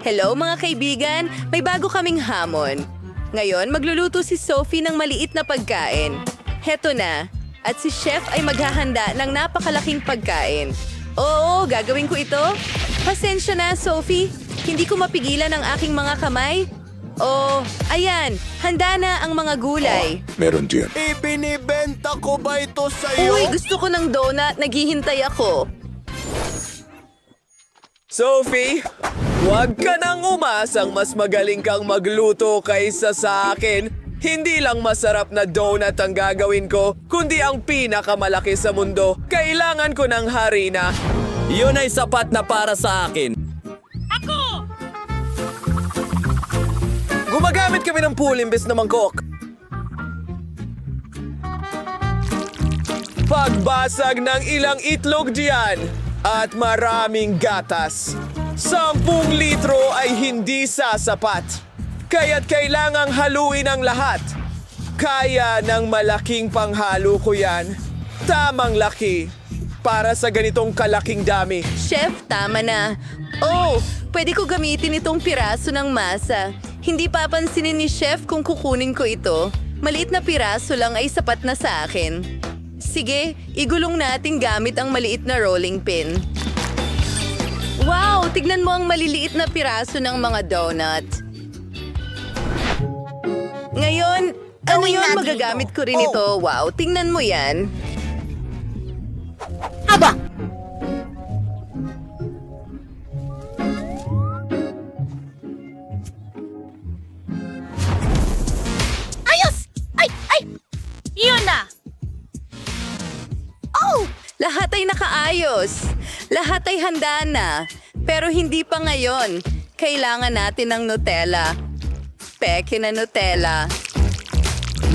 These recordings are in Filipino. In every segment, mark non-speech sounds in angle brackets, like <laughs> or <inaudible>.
Hello mga kaibigan, may bago kaming hamon. Ngayon, magluluto si Sophie ng maliit na pagkain. Heto na. At si Chef ay maghahanda ng napakalaking pagkain. Oo, gagawin ko ito. Pasensya na, Sophie. Hindi ko mapigilan ang aking mga kamay. Oh, ayan. Handa na ang mga gulay. Meron din. Ipinibenta ko ba ito sa'yo? Uy, gusto ko ng donut. Naghihintay ako. Sophie, huwag ka nang umasang mas magaling kang magluto kaysa sa akin. Hindi lang masarap na donut ang gagawin ko, kundi ang pinakamalaki sa mundo. Kailangan ko ng harina. Yun ay sapat na para sa akin. Ako! Gumagamit kami ng pool imbes na mangkok. Pagbasag ng ilang itlog diyan at maraming gatas. Sampung litro ay hindi sasapat. Kaya't kailangang haluin ang lahat. Kaya ng malaking panghalo ko yan. Tamang laki. Para sa ganitong kalaking dami. Chef, tama na. Oh, pwede ko gamitin itong piraso ng masa. Hindi papansinin ni Chef kung kukunin ko ito. Maliit na piraso lang ay sapat na sa akin. Sige, igulong natin gamit ang maliit na rolling pin. Tignan mo ang maliliit na piraso ng mga donut. Ngayon, ano Gawin yun? Magagamit ko rin Oh. ito. Wow, tingnan mo yan. Aba! Ayos! Ay! Ay! Yun na! Oh! Lahat ay nakaayos. Lahat ay handa na. Pero hindi pa ngayon. Kailangan natin ng Nutella. Peke na Nutella.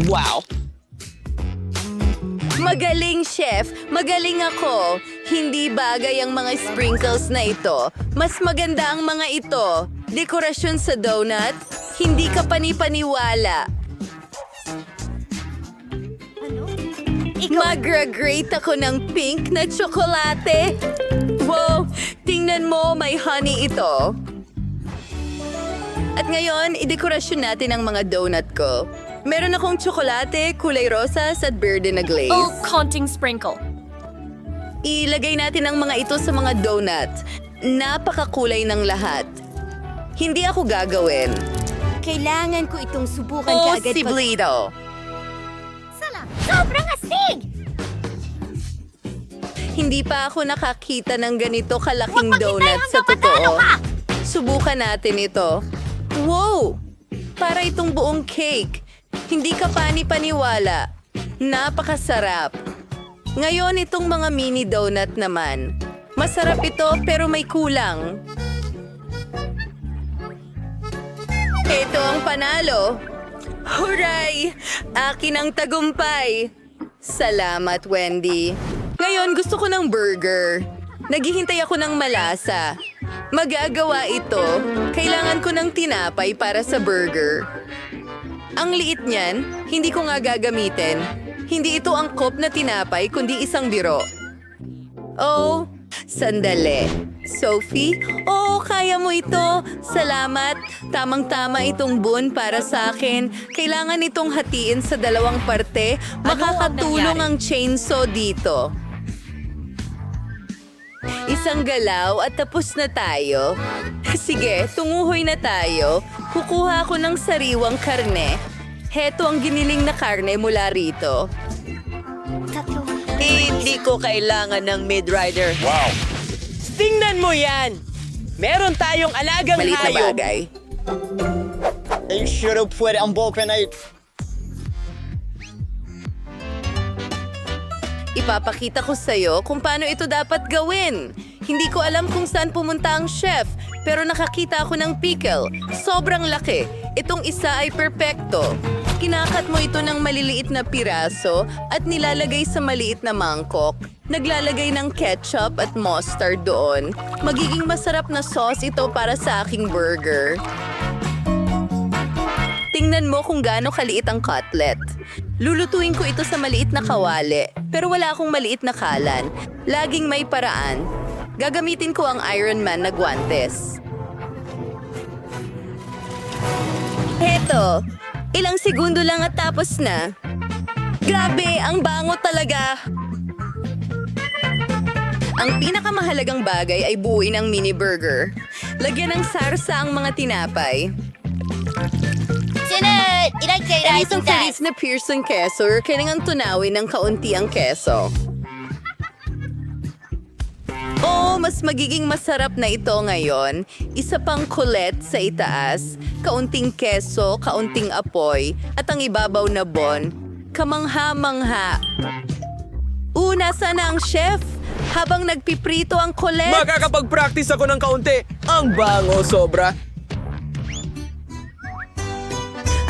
Wow! Magaling, chef. Magaling ako. Hindi bagay ang mga sprinkles na ito. Mas maganda ang mga ito. Dekorasyon sa donut. Hindi ka panipaniwala. Magra-grate ako ng pink na tsokolate. Wow! Tingnan mo, may honey ito. At ngayon, idekorasyon natin ang mga donut ko. Meron akong tsokolate, kulay rosas at berde na glaze. Oh, konting sprinkle. Ilagay natin ang mga ito sa mga donut. Napakakulay ng lahat. Hindi ako gagawin. Kailangan ko itong subukan Oh, kaagad si Blido. Sala! Sobrang astig! Hindi pa ako nakakita ng ganito kalaking donut sa totoo. ka! Subukan natin ito. Wow! Para itong buong cake. Hindi ka pani-paniwala. Napakasarap. Ngayon itong mga mini donut naman. Masarap ito pero may kulang. Ito ang panalo. Huray! Akin ang tagumpay. Salamat, Wendy. Ngayon gusto ko ng burger. Naghihintay ako ng malasa. Magagawa ito. Kailangan ko ng tinapay para sa burger. Ang liit niyan, hindi ko nga gagamitin. Hindi ito angkop na tinapay, kundi isang biro. Oh, sandali. Sophie? Oo, kaya mo ito. Salamat. Tamang-tama itong bun para sa akin. Kailangan itong hatiin sa dalawang parte. Makakatulong ang chainsaw dito. Isang galaw at tapos na tayo. <laughs> Sige, tunguhoy na tayo. Kukuha ako ng sariwang karne. Heto ang giniling na karne mula rito. Tatlo. Hindi ko kailangan ng mid-rider. Wow! Tingnan mo yan! Meron tayong alagang Malit na hayop. bagay. Ay, sure pwede ang ballpen ay... Ipapakita ko sa'yo kung paano ito dapat gawin. Hindi ko alam kung saan pumunta ang chef, pero nakakita ako ng pickle. Sobrang laki. Itong isa ay perpekto. Kinakat mo ito ng maliliit na piraso at nilalagay sa maliit na mangkok. Naglalagay ng ketchup at mustard doon. Magiging masarap na sauce ito para sa aking burger. Tingnan mo kung gaano kaliit ang cutlet. Lulutuin ko ito sa maliit na kawali, pero wala akong maliit na kalan. Laging may paraan. Gagamitin ko ang Iron Man na guantes. ito. Ilang segundo lang at tapos na. Grabe, ang bango talaga. Ang pinakamahalagang bagay ay buuin ang mini burger. Lagyan ng sarsa ang mga tinapay. Sunod! Ilag kay Ganitong feliz na Pearson keso, kailangan tunawin ng kaunti ang keso. Oh, mas magiging masarap na ito ngayon. Isa pang kulet sa itaas, kaunting keso, kaunting apoy, at ang ibabaw na bon. Kamangha-mangha. Una sana ang chef habang nagpiprito ang kulet. Makakapag-practice ako ng kaunti. Ang bango sobra.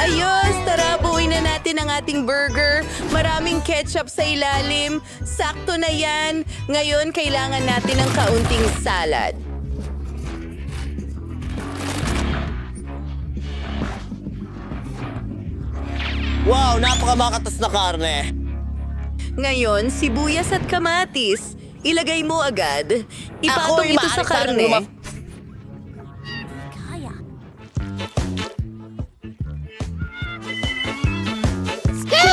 Ayos! Tara, buuin na natin ang ating burger. Maraming ketchup sa ilalim. Sakto na yan. Ngayon, kailangan natin ng kaunting salad. Wow, napakamakatas na karne. Ngayon, sibuyas at kamatis. Ilagay mo agad. Ipatong ito sa karne.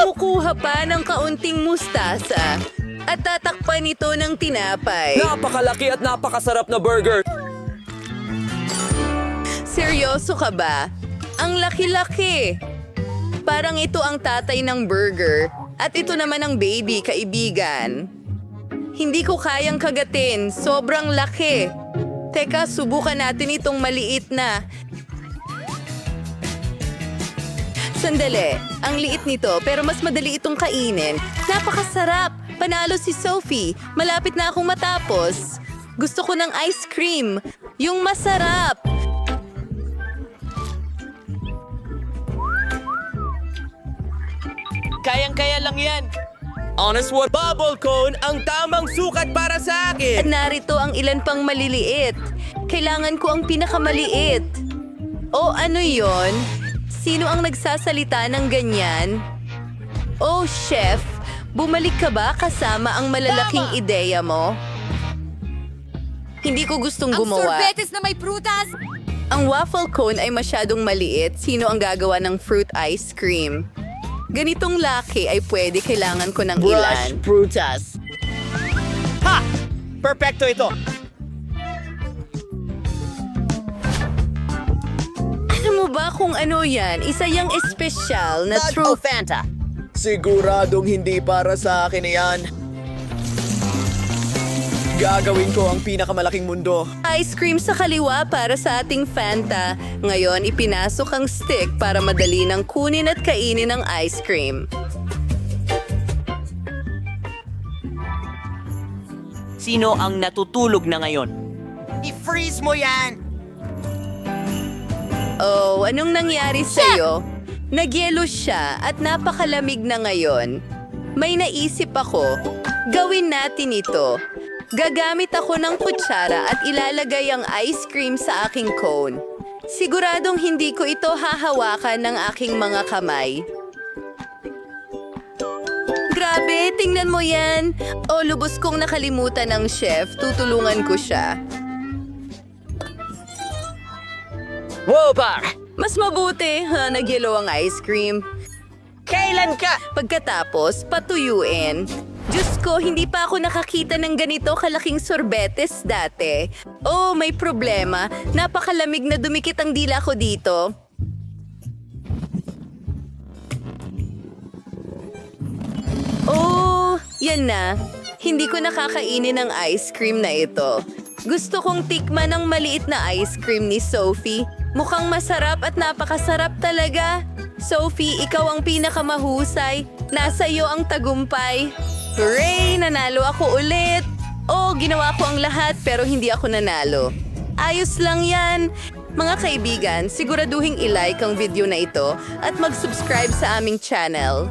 Kumukuha pa ng kaunting mustasa. At tatakpan ito ng tinapay. Napakalaki at napakasarap na burger. Seryoso ka ba? Ang laki-laki. Parang ito ang tatay ng burger at ito naman ang baby, kaibigan. Hindi ko kayang kagatin. Sobrang laki. Teka, subukan natin itong maliit na. Sandali, ang liit nito pero mas madali itong kainin. Napakasarap! Panalo si Sophie. Malapit na akong matapos. Gusto ko ng ice cream. Yung masarap. Kayang-kaya lang yan. Honest word. Bubble cone ang tamang sukat para sa At akin. narito ang ilan pang maliliit. Kailangan ko ang pinakamaliit. O ano yon? Sino ang nagsasalita ng ganyan? Oh, chef, bumalik ka ba kasama ang malalaking ideya mo? Hindi ko gustong gumawa. na may prutas! Ang waffle cone ay masyadong maliit. Sino ang gagawa ng fruit ice cream? Ganitong laki ay pwede kailangan ko ng Brush ilan. Brutus. Ha! Perfecto ito. Mo ba kung ano yan? Isa yung espesyal na Dog true Fanta? Siguradong hindi para sa akin yan. Gagawin ko ang pinakamalaking mundo. Ice cream sa kaliwa para sa ating Fanta. Ngayon, ipinasok ang stick para madali nang kunin at kainin ang ice cream. Sino ang natutulog na ngayon? I-freeze mo yan! Oh, anong nangyari sa'yo? Nagyelo siya at napakalamig na ngayon. May naisip ako. Gawin natin ito. Gagamit ako ng kutsara at ilalagay ang ice cream sa aking cone. Siguradong hindi ko ito hahawakan ng aking mga kamay. Grabe, tingnan mo yan. O, lubos kong nakalimutan ng chef. Tutulungan ko siya. Wow, par! Mas mabuti, ha, nagyelo ang ice cream. Kailan ka? Pagkatapos, patuyuin. Diyos ko, hindi pa ako nakakita ng ganito kalaking sorbetes dati. Oh, may problema. Napakalamig na dumikit ang dila ko dito. Oh, yan na. Hindi ko nakakainin ang ice cream na ito. Gusto kong tikman ang maliit na ice cream ni Sophie. Mukhang masarap at napakasarap talaga. Sophie, ikaw ang pinakamahusay. Nasa iyo ang tagumpay. Hooray! Nanalo ako ulit! Oh, ginawa ko ang lahat pero hindi ako nanalo. Ayos lang yan. Mga kaibigan, siguraduhin i-like ang video na ito at mag-subscribe sa aming channel.